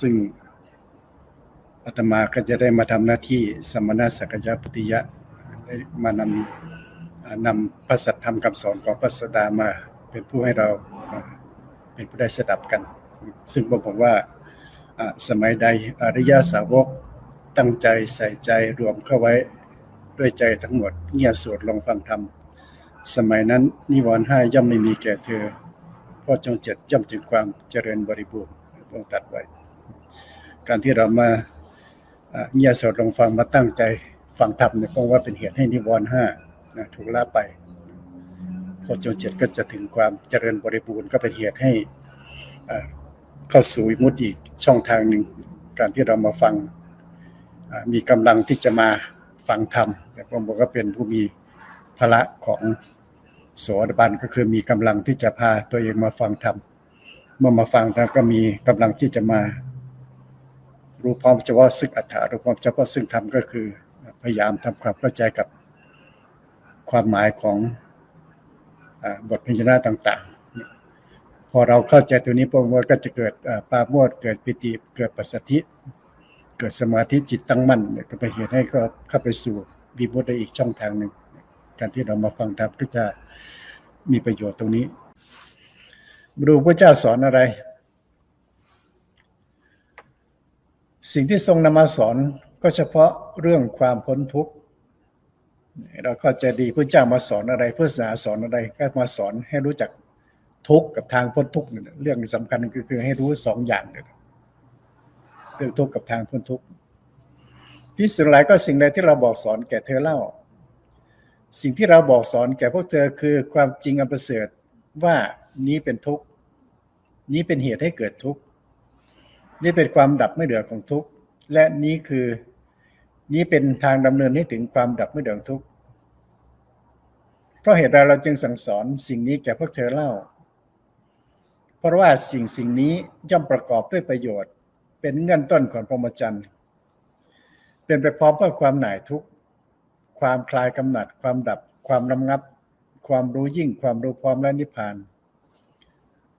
ซึ่งอาตมาก็จะได้มาทำหน้าที่สมณสักยะปฏิยะได้มานำนำพระสัทธรรมคำสอนของพระสดามาเป็นผู้ให้เราเป็นผู้ได้สดับกัน ซึ่งผมบอกว่าอ่าสมัยใดอริยสาวกตั้งใจใส่ใจรวมเข้าไว้ด้วยใจทั้งหมดเงียบสวดลงฟังธรรม สมัยนั้นนิวรณ์ห้าย่อมไม่มีแก่เธอเพราะจงเจ็ดย่อมถึงความเจริญบริบูรณ์พระองค์ตรัดไว้ การที่เรามาเงียสวดลงฟังมาตั้งใจฟังธรรมเนี่ยเพราะว่าเป็นเหตุให้นิวรณ์ห้านะถูกละไปพอจงเจ็ดก็จะถึงความเจริญบริบูรณ์ก็เป็นเหตุให้เข้าสู่มุตติอีกช่องทางหนึ่งการที่เรามาฟังมีกำลังที่จะมาฟังธรรมแต่ผมบอกว่าเป็นผู้มีพละของโสดาบันก็คือมีกำลังที่จะพาตัวเองมาฟังธรรมเมื่อมาฟังแล้วก็มีกำลังที่จะมา รู้พร้อมเฉพาะซึ่งอัฏฐารู้พร้อมเฉพาะซึ่งธรรมก็คือ พยายามทำความเข้าใจกับความหมายของอบทพิจารณาต่างๆ พอเราเข้าใจตัวนี้พวกมันก็จะเกิดปาโมทย์เกิดปิติเกิดปัสสธิ เกิดสมาธิจิตตั้งมั่นก็เป็นเหตุให้ก็เข้าไปสู่วิมุตติได้อีกช่องทางหนึ่งการที่เรามาฟังธรรมก็จะมีประโยชน์ตรงนี้ ดูพระเจ้าสอนอะไร สิ่งที่ทรงนำมาสอนก็เฉพาะเรื่องความพ้นทุกข์เราเข้าใจดีพระเจ้ามาสอนอะไรเพื่อศาสนาสอนอะไรก็มาสอนให้รู้จักทุกข์กับทางพ้นทุกข์เรื่องสำคัญก็คือให้รู้สองอย่างเลยเรื่องทุกข์กับทางพ้นทุกข์พิสุหลายก็สิ่งใดที่เราบอกสอนแก่เธอเล่า สิ่งที่เราบอกสอนแก่พวกเธอคือความจริงอันประเสริฐว่านี้เป็นทุกข์นี้เป็นเหตุให้เกิดทุกข์ นี่เป็นความดับไม่เหลือของทุกข์และนี้คือนี้เป็นทางดำเนินให้ถึงความดับไม่เหลือของทุกข์เพราะเหตุใดเราจึงสั่งสอนสิ่งนี้แก่พวกเธอเล่า เพราะว่าสิ่งสิ่งนี้ย่อมประกอบด้วยประโยชน์ เป็นเงื่อนต้นของพรหมจรรย์เป็นไปพร้อมเพื่อความหน่ายทุกข์ความคลายกำหนัด ความดับ ความระงับ ความรู้ยิ่ง ความรู้พร้อมและนิพพาน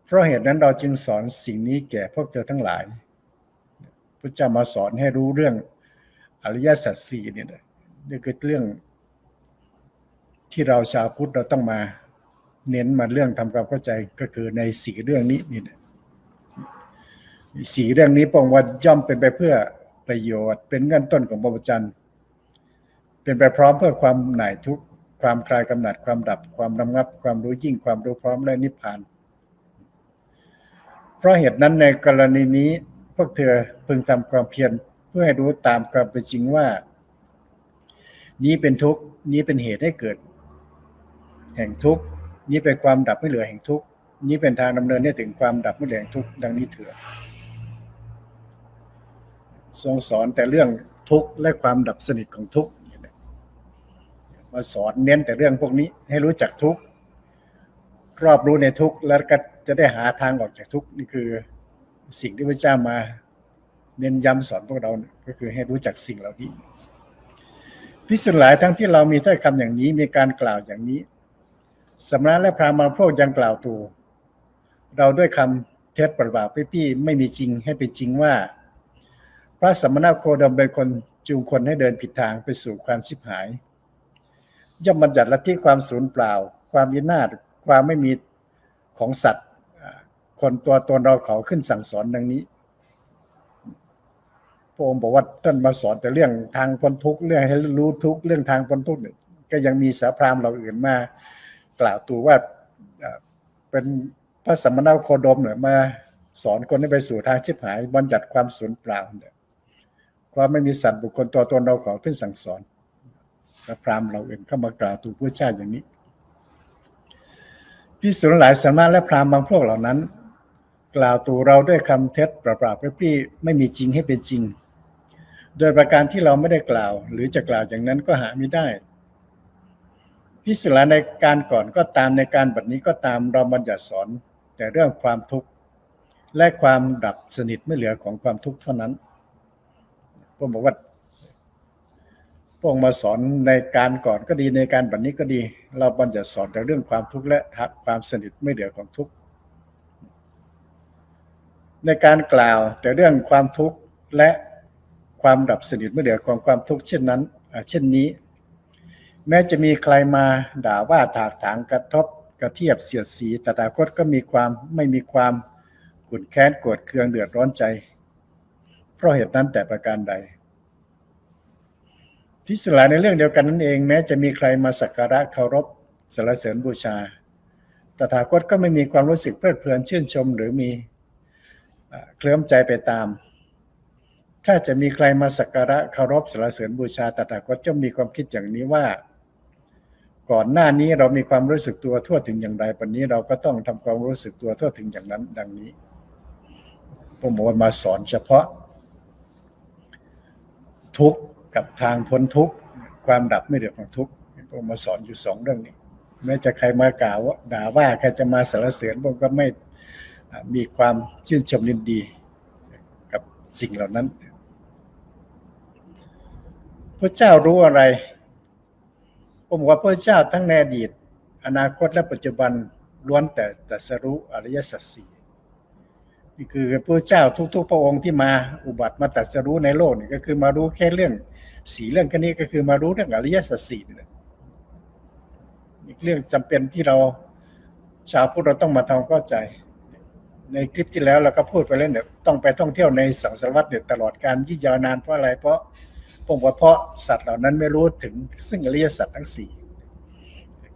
เพราะเหตุนั้นเราจึงสอนสิ่งนี้แก่พวกเธอทั้งหลาย พระเจ้ามาสอนให้รู้เรื่องอริยสัจสี่เนี่ยนะนี่คือเรื่องที่เราชาวพุทธเราต้องมาเน้นมาเรื่องทำความเข้าใจก็คือในสีเรื่องนี้นี่สีเรื่องนี้ปองว่าย่อมเป็นไปเพื่อประโยชน์ เป็นเงื่อนต้นของบรมจันทร์เป็นไปพร้อมเพื่อความหน่ายทุกข์ความคลายกำหนัดความดับความระงับ ความรู้ยิ่งความรู้พร้อมและนิพพาน เพราะเหตุนั้นในกรณีนี้ พวกเธอพึงทำความเพียรเพื่อให้รู้ตามความเป็นจริงว่า นี้เป็นทุกข์นี้เป็นเหตุให้เกิด แห่งทุกข์นี้เป็นความดับไม่เหลือแห่งทุกข์นี้เป็นทางดำเนินให้ถึงความดับไม่เหลือแห่งทุกข์ดังนี้เถิดทรงสอนแต่เรื่องทุกข์และความดับสนิทของทุกข์มาสอนเน้นแต่เรื่องพวกนี้ให้รู้จักทุกข์รอบรู้ในทุกข์แล้วก็จะได้หาทางออกจากทุกข์นี่คือ สิ่งที่พระเจ้ามา เน้นย้ำสอนพวกเราเนี่ยก็คือให้รู้จักสิ่งเหล่านี้พิสุหลายทั้งที่เรามีถ้อยคำอย่างนี้มีการกล่าวอย่างนี้สำนักและพราหมณ์พวกยังกล่าวตูเราด้วยคำเท็จปรบาทพี่ๆไม่มีจริงให้เป็นจริงว่า พระสมณโคดมเป็นคนจูงคนให้เดินผิดทางไปสู่ความชิบหาย ย่อมบัญญัติลัทธิความสูญเปล่า ความวินาศความไม่มีของสัตว์ คนตัวตนเราเขาขึ้นสั่งสอนดังนี้พระองค์บอกว่าท่านมาสอนแต่เรื่องทางพ้นทุกข์เรื่องให้รู้ทุกข์เรื่องทางพ้นทุกข์เนี่ยก็ยังมีสาพรามเราอื่นมา กล่าวตูว่าอ่าเป็นพระสมณโคดมเนี่ยมาสอนคนให้ไปสู่ทางชิบหายบัญญัติความสูญเปล่าเนี่ยความไม่มีสัตว์บุคคลตัวตนเราเขาขึ้นสั่งสอนสพรามเราเองเข้ามากล่าวตูพระเจ้าอย่างนี้พิสุหลายสามาและพราหมณ์บางพวกเหล่านั้น กล่าวตูเราด้วยคำเท็จปราบๆปรี้ๆไม่มีจริงให้เป็นจริง โดยประการที่เราไม่ได้กล่าว หรือจะกล่าวอย่างนั้นก็หาไม่ได้พิสุลาในการก่อนก็ตามในการบัดนี้ก็ตามเราบัญญัติสอนแต่เรื่องความทุกข์และความดับสนิทไม่เหลือของความทุกข์เท่านั้นผมบอกว่าพระองค์มาสอนในการก่อนก็ดีในการบัดนี้ก็ดี เราบัญญัติสอนแต่เรื่องความทุกข์และความสนิทไม่เหลือของทุกข์ ในการกล่าวแต่เรื่องความทุกข์และความดับสนิทเมื่อเดือของความทุกข์เช่นนั้นเช่นนี้ แม้จะมีใครมาด่าว่าถากถางกระทบกระเทียบเสียดสีตถาคตก็มีความไม่มีความขุ่นแค้นโกรธเคืองเดือดร้อนใจ เพราะเหตุนั้นแต่ประการใดพิสุลาในเรื่องเดียวกันนั่นเองแม้จะมีใครมาสักการะเคารพสรรเสริญบูชา ตถาคตก็ไม่มีความรู้สึกเพลิดเพลินชื่นชมหรือมี เอ่อเคลิ้มใจไปตาม ถ้าจะมีใครมาสักการะเคารพสรรเสริญบูชาตถาคตย่อมมีความคิดอย่างนี้ว่า ก่อนหน้านี้เรามีความรู้สึกตัวทั่วถึงอย่างไรปัจนี้เราก็ต้องทำความรู้สึกตัวทั่วถึงอย่างนั้น ดังนี้พระโมทมาสอนเฉพาะ ทุกข์กับทางพ้นทุกข์ความดับไม่เดือดของทุกข์พระมาสอนอยู่สองเรื่องนี้แม้จะใครมากล่าวว่าด่าว่าใครจะมาสรรเสริญพระก็ไม่ มีความชื่นชมยินดีกับสิ่งเหล่านั้น พระเจ้ารู้อะไร ผมว่าพระเจ้าทั้งในอดีต อนาคตและปัจจุบันล้วนแต่แตรัสรู้อริยสัจสี่นี่คือพระเจ้าทุก ๆ พระองค์ที่มาอุบัติมาตรัสรู้ในโลกนี่ก็คือมารู้แค่เรื่องสีเรื่องแค่นี้ก็คือมารู้เรื่องอริยสัจสี่นี่แหละอีกเรื่องจำเป็นที่เราชาวพุทธเราต้องมาทำเข้าใจ ในคลิปที่แล้วเราก็พูดไปแล้วเนี่ยต้องไปท่องเที่ยวในสังสารวัฏเนี่ยตลอดการยี่ยาวนานเพราะอะไรเพราะผมว่าเพราะสัตว์เหล่านั้นไม่รู้ถึงซึ่งอริยสัจทั้งสี่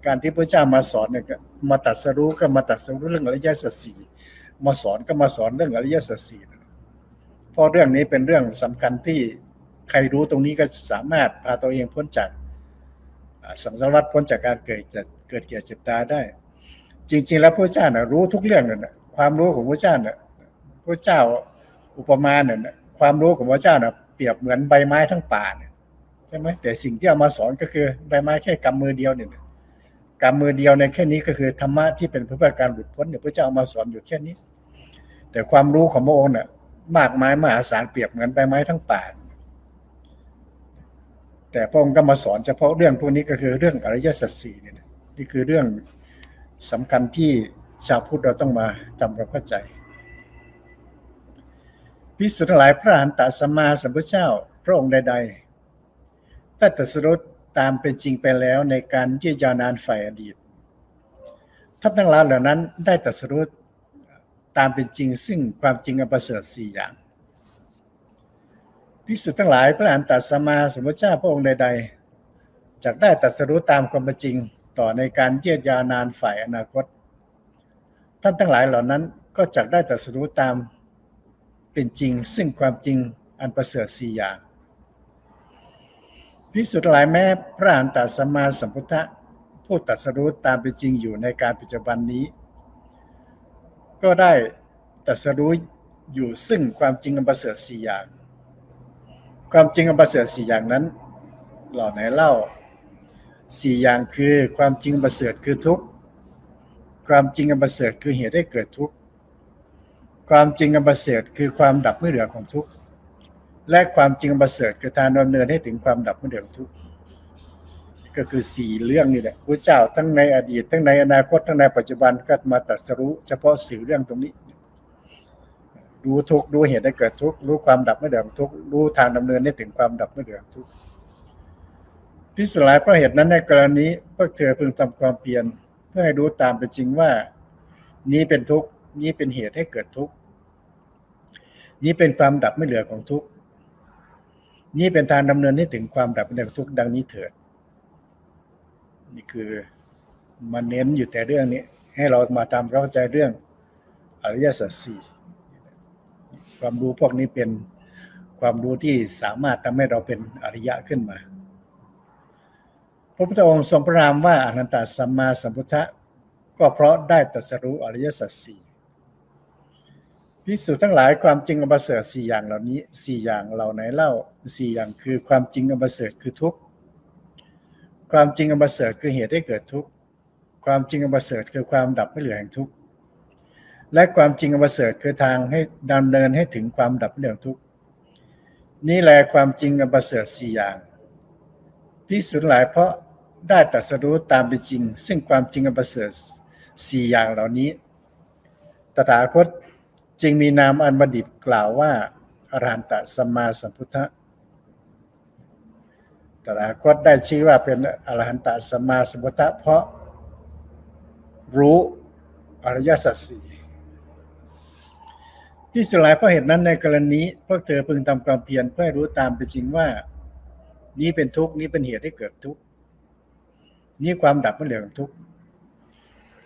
การที่พระเจ้ามาสอนเนี่ยก็มาตรัดสรู้ก็มาตรัดสรู้เรื่องอริยสัจสี่มาสอนก็มาสอนเรื่องอริยสัจสี่เพราะเรื่องนี้เป็นเรื่องสำคัญที่ใครรู้ตรงนี้ก็สามารถพาตัวเองพ้นจากสังสารวัฏพ้นจากการเกิดจะเกิดเกียรติเจ็บตาได้ จริง ๆ แล้วพระเจ้าน่ะรู้ทุกเรื่องเลยนะ ความรู้ของพระเจ้าน่ะพระเจ้าอุปมาเนี่ยความรู้ของพระเจ้าเน่ะเปรียบเหมือนใบไม้ทั้งป่าเนี่ยใช่ไหมแต่สิ่งที่เอามาสอนก็คือใบไม้แค่กำมือเดียวเนี่ยกำมือเดียวในแค่นี้ก็คือธรรมะที่เป็นเพื่อการหลุดพ้นเนี่ยพระเจ้าเอามาสอนอยู่แค่นี้ แต่ความรู้ของพระองค์เนี่ยมากมายมหาศาลเปรียบเหมือนใบไม้ทั้งป่าแต่พระองค์ก็มาสอนเฉพาะเรื่องพวกนี้ก็คือเรื่องอริยสัจสี่เนี่ยนะนี่คือเรื่องสำคัญที่ ชาวพุทธเราต้องมาจำเราเข้าใจพิสุทธิ์ทั้งหลายพระอรหันตสมมาสัมพุทธเจ้า พระองค์ใดๆได้ตรัสรู้ตามเป็นจริงไปแล้วในการยืดยาวนานฝ่ายอดีตท่านทั้งหลายเหล่านั้นได้ตรัสรู้ตามเป็นจริง ซึ่งความจริงอันประเสริฐสี่อย่างพิสุทธิ์ทั้งหลายพระอรหันตสมมาสัมพุทธเจ้าพระองค์ใดๆจากได้ตรัสรู้ตามความเป็นจริงต่อในการยืดยาวนานฝ่ายอนาคต ท่านทั้งหลายเหล่านั้นก็จักได้ตรัสรู้ตามเป็นจริง ซึ่งความจริงอันประเสริฐสี่อย่างพิสุทธิ์หลายแม้พระอันตสัมมาสัมพุทธะผู้ตรัสรู้ตามเป็นจริงอยู่ในการปัจจุบันนี้ ก็ได้ตรัสรู้อยู่ซึ่งความจริงอันประเสริฐสี่อย่าง ความจริงอันประเสริฐสี่อย่างนั้นเหล่าไหนเล่าสี่อย่างคือความจริงประเสริฐคือทุกข์ ความจริงอันประเสริฐคือเหตุให้เกิดทุกข์ ความจริงอันประเสริฐคือความดับไม่เหลือของทุกข์ และความจริงอันประเสริฐคือทางดำเนินให้ถึงความดับไม่เหลือของทุกข์ ก็คือสี่เรื่องนี่แหละพระเจ้าทั้งในอดีต ทั้งในอนาคตทั้งในปัจจุบันก็มาตรัสรู้ เฉพาะสี่เรื่องตรงนี้ รู้ทุกข์รู้เหตุให้เกิดทุกข์รู้ความดับไม่เหลือของทุกข์รู้ทางดำเนินให้ถึงความดับไม่เหลือของทุกข์พิสุลายเพราะเหตุนั้นในกรณีพวกเธอพึงทำความเพียร พื่อให้รู้ตามเป็นจริงว่า นี้เป็นทุกข์นี้เป็นเหตุให้เกิดทุกข์นี้เป็นความดับไม่เหลือของทุกข์นี้เป็นทางดำเนินให้ถึงความดับไม่เหลือทุกข์ดังนี้เถิด นี่คือมาเน้นอยู่แต่เรื่องนี้ ให้เรามาตามเข้าใจเรื่องอริยสัจสี่ความรู้พวกนี้เป็นความรู้ที่สามารถทำให้เราเป็นอริยะขึ้นมา พระพุทธองค์ทรงพระนามว่าอนันตสัมมาสัมพุทธะก็เพราะได้ตรัสรู้อริยสัจสี่พิสูจน์ทั้งหลายความจริงอันประเสริฐสี่อย่างเหล่านี้สี่อย่างเหล่าไหนเล่าสี่อย่างคือความจริงอันประเสริฐคือทุกข์ความจริงอันประเสริฐคือเหตุให้เกิดทุกข์ความจริงอันประเสริฐคือความดับไม่เหลือแห่งทุกข์และความจริงอันประเสริฐคือทางให้ดำเนินให้ถึงความดับไม่เหลือแห่งทุกข์นี่แหละความจริงอันประเสริฐสี่อย่างพิสูจน์หลายเพราะ ได้ตรัสรู้ตามเป็นจริง ซึ่งความจริงอันประเสริฐสี่อย่างเหล่านี้ ตถาคตจึงมีนามอันบัณฑิตกล่าวว่าอรหันตสัมมาสัมพุทธะตถาคตได้ชื่อว่าเป็นอรหันตสัมมาสัมพุทธะเพราะรู้อริยสัจสี่ที่สุดหลายเพราะเหตุนั้นในกรณีพวกเธอพึงทำความเพียรเพื่อรู้ตามเป็นจริงว่า นี้เป็นทุกข์นี้เป็นเหตุให้เกิดทุกข์ นี้ความดับไม่เหลือของทุกข์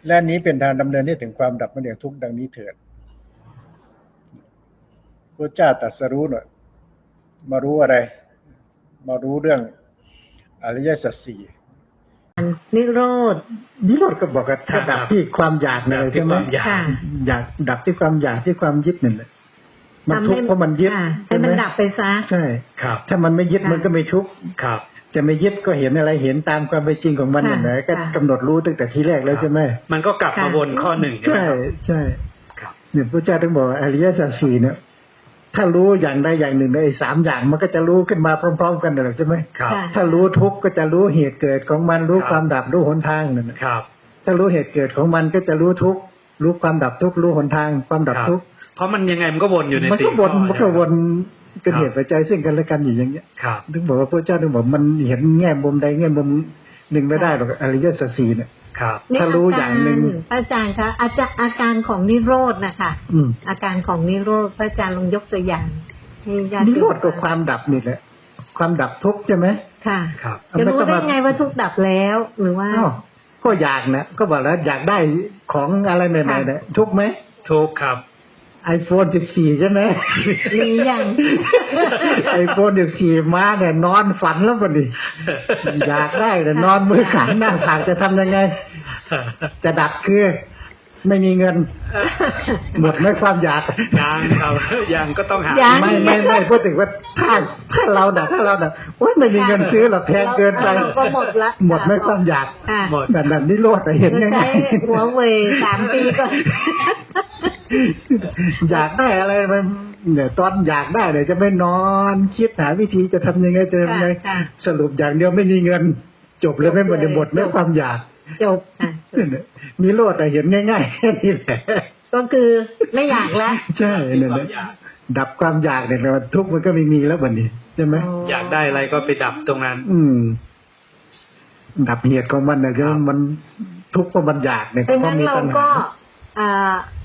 และนี้เป็นทางดำเนินให้ถึงความดับไม่เหลือทุกข์ดังนี้เถิดพระเจ้าตรัสรู้หน่อยมารู้อะไร มารู้เรื่องอริยสัจสี่นิโรธนิโรธก็บอกว่าถ้าดับที่ความอยากนั่นเลยใช่ไหมดับที่ความอยากค่ะอยากดับที่ความอยากที่ความยึดนั่นแหละมันทุกข์เพราะมันยึดค่ะให้ใช่ไหมมันดับไปซะใช่ครับ ถ้ามันไม่ยึดค่ะมันก็ไม่ทุกข์ครับ จะไม่ยึดก็เห็นอะไรเห็นตามความเป็นจริงของมันค่ะนั่นแหละก็ค่ะกำหนดรู้ตั้งแต่ทีแรกแล้วใช่ไหมมันก็กลับมาค่ะวนข้อหนึ่งใช่ไหมใช่ครับใช่ครับเนี่ยพระเจ้าถึงบอกว่าอริยสัจสี่เนี่ยถ้ารู้อย่างใดอย่างหนึ่งในไอ้สามอย่างมันก็จะรู้ขึ้นมาพร้อม ๆ กันเลยใช่ไหมครับค่ะถ้ารู้ทุกข์ก็จะรู้เหตุเกิดของมันรู้ครับความดับรู้หนทางนั่นน่ะครับ ถ้ารู้เหตุเกิดของมันก็จะรู้ทุกข์รู้ความดับทุกข์รู้หนทาง ความดับครับทุกข์เพราะมันยังไงมันก็วนอยู่ในมันสี่ก็วนข้อมันก็วนใช่ไหม เป็นเหตุปัจจัยซึ่งกันและกันอยู่อย่างเงี้ยครับถึงบอกว่าพระเจ้าถึงบอกมันเห็นแง่มุมใดแง่มุมหนึ่งไม่ได้หรอกอริยสัจสี่เนี่ยครับถ้ารู้อย่างหนึ่งพระอาจารย์คะอาจารย์อาการของนิโรธนะคะอืมอาการของนิโรธพระอาจารย์ลองยกตัวอย่างให้ญาตินิโรธก็โยความดับนี่แหละ ความดับทุกข์ใช่ไหมค่ะครับจะรู้ได้ไงว่าทุกข์ดับแล้วหรือว่าอ้าวก็อยากนะก็บอกแล้วอยากได้ของอะไรใหม่ค่ะๆเนี่ยทุกข์ไหมทุกครับ ไอโฟนสิบสี่ใช่ไหมหรือยังไอโฟนสิบสี่มาเนี่ยนอนฝันแล้วพอดีอยากได้แต่นอนมือขันหน้าผากจะทำยังไง จะดับคือ ไม่มีเงิน หมดไม่ความอยากยังครับยังก็ต้องหา ยัง ไม่ไม่ไม่พูดถึงว่าถ้าถ้าเราดับถ้าเราดับโอ๊ยไม่มีเงินซื้อหรอกแพงเกินไปเราก็หมดละหมดไม่ความอยากค่ะหมดแบบนั้นนี่โลดแต่เห็นเราง่าใช้ยหัวเว่ยสามปีก่อนๆอยากได้อะไรมันเนี่ยตอนอยากได้เนี่ยจะไม่นอนคิดหาวิธีจะทำยังไงจะทำยังไงค่ะสรุปอย่างเดียวไม่มีเงิน จบเลยไม่หมดหมดไม่ความอยาก จบค่ะมีโลดแต่เห็นง่ายๆแค่นี้แหละก็คือไม่อยากละใช่เนี่ยนะดับความอยากเนี่ยแปลว่าทุกข์มันก็ไม่มีแล้ววันนี้ใช่ไหมอยากได้อะไรก็ไปดับตรงนั้น อืม ดับเหตุของมันเนี่ยครับมันทุกข์เพราะมันอยากเนี่ยดังเพนั้ราะนมีเราตัณก็หาอ่า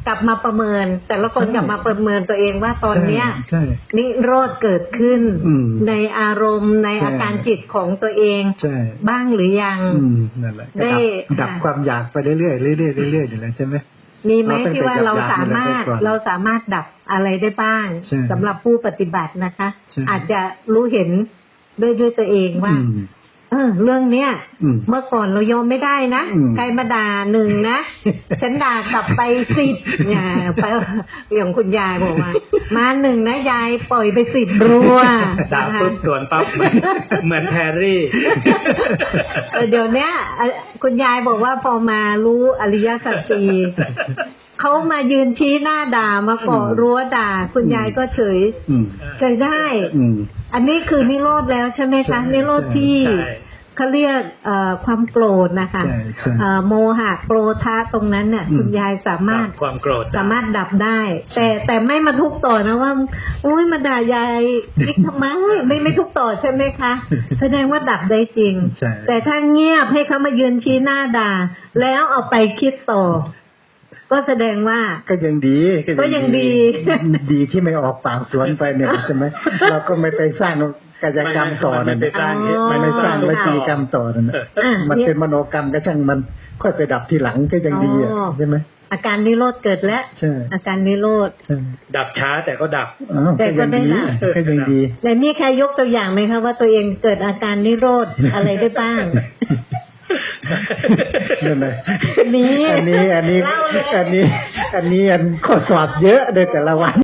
กลับมาประเมิน แต่ละคนใช่กลับมาประเมินตัวเองว่าตอนเนี้ยใช่นิโรธเกิดขึ้นอืมในอารมณ์ในใช่อาการจิตของตัวเองใช่บ้างหรือยังอืมนั่นแหละก็ได้ดับดับค่ะความอยากไปเรื่อยๆเรื่อยๆเรื่อยๆอยู่แล้วใช่ไหมมีไหมเราต้องที่ว่าไปจับเราสามารถยามันไว้ก่อนเราสามารถดับอะไรได้บ้างใช่สำหรับผู้ปฏิบัตินะคะใช่อาจจะรู้เห็นด้วยด้วยตัวเองว่าอืม เออเรื่องเนี้ยอืม เมื่อก่อนเรายอมไม่ได้นะอืม ใครมาด่าหนึ่งนะ ฉันด่ากลับไปสิบเนี่ยไปอย่างคุณยายบอกว่า มาหนึ่งนะยายปล่อยไปสิบรัวด่านะคะปุ๊บสวนปั๊บเหมือนเหมือนแพรรี่แต่เดี๋ยวเนี้ยอะคุณยายบอกว่าพอมารู้อริยสัจสี่ เขามายืนชี้หน้าด่ามาเกาะอืมรั้วด่า คุณยายก็เฉยอืมเฉยได้อืมอันนี้คือนิโรธแล้วใช่ไหมใช่คะนิโรธที่ใช่เขาเรียกเอ่อความโกรธนะคะใช่ใช่เอ่อโมหะโกรธะตรงนั้นเนี่ยอืมคุณยายสามารถดับความโกรธได้สามารถดับได้ แต่แต่ไม่มาทุกข์ต่อนะว่าอุ้ยมาด่ายายนิกทำไมไม่ไม่ทุกข์ต่อใช่ไหมคะแสดงว่าดับได้จริงใช่แต่ถ้าเงียบให้เขามายืนชี้หน้าด่า แล้วเอาไปคิดต่อ ก็แสดงว่า ก็ยังดีก็ยังดี ดีที่ไม่ออกปากสวนไปเนี่ยใช่ไหมเราก็ไม่ไปสร้างกายกรรมต่อนั่นไม่ไปสร้างเหตุไม่ไปสร้างวจีกรรมต่อนั่นน่ะอะมันเป็นมโนกรรมก็ช่างมันค่อยไปดับทีหลังก็ยังดีอะอ๋อใช่ไหมอาการนิโรธเกิดแล้วใช่อาการนิโรธใช่ดับช้าแต่ก็ดับอ้าวแต่ก็ก็ยังได้ดีดับก็ยังดีแต่มีใครยกตัวอย่างไหมคะว่าตัวเองเกิดอาการนิโรธอะไรได้บ้าง นั่นเลยนี้ อันนี้ อันนี้เล่าเลยอันนี้ อันนี้อันข้อสอบเยอะในแต่ละวัน